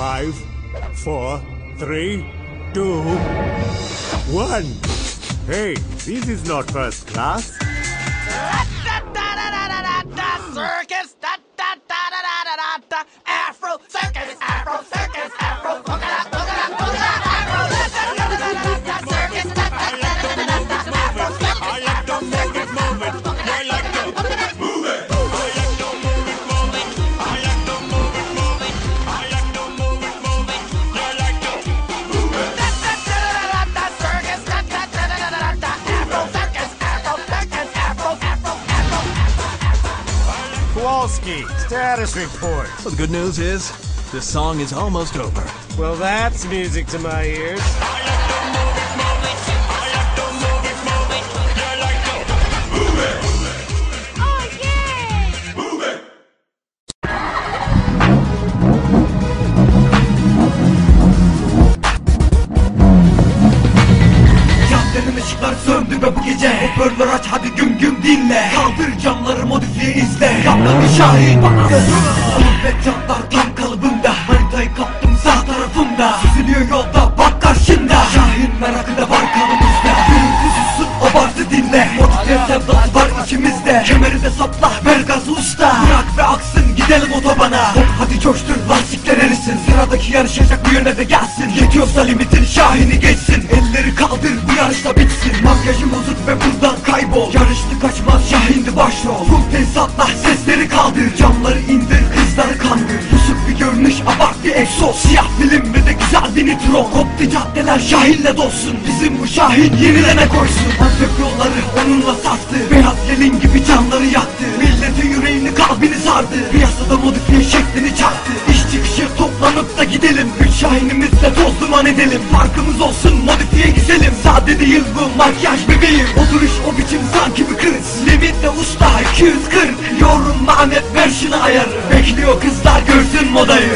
Five, four, three, two, one. Hey, this is not first class. Kowalski, status report. Well, the good news is, this song is almost over. Well, that's music to my ears. Caddenin ışıkları söndü ve bu gece Hoparlör aç hadi güm güm dinle Kaldır camları modifiye izle bir şahin bak Ve camlar tam kalıbında Haritayı kaptım sağ tarafımda. Süzülüyor yolda bak karşında. Şahin merakı da var kanımızda. Gürültü sussun abartı dinle. Modifiye sevdası var içimizde. Kemeri de sapla ver gazı usta. Bırak ve aksın gidelim otobana. Hop hadi coştur lastikler erisin. Sıradaki yarışacak bu yöne de gelsin. Yetiyorsa limitin şahini geçsin. Elleri kaldır bu yarışta bitsin. Makyajı bozuk ve buradan kaybol. Yarıştı kaçmaz şahindi başrol. Full tesisatla sesleri kaldır. Camları indir kızları kandır. Pusuk bir görünüş abart bir egzoz. Siyah film ve de güzel bir nitro. Koptu caddeler şahinle dolsun. Bizim bu şahin yenilene koysun. Antep yolları onunla sarstı. Beyaz gelin gibi canları yaktı. Milletin yüreğini kalbini sardı. Piyasada modifiye şeklini çaktı. İş çıkışı toplanıp da gidelim. Üç şahinimizle toz duman edelim. Farkımız olsun modifiye güzelim Sade değil bu makyaj bebeğim. Oturuş o biçim sanki bir kriz Limitle usta 240 Yorum lanet ver şunu ayarı. Bekliyor kızlar görsün modayı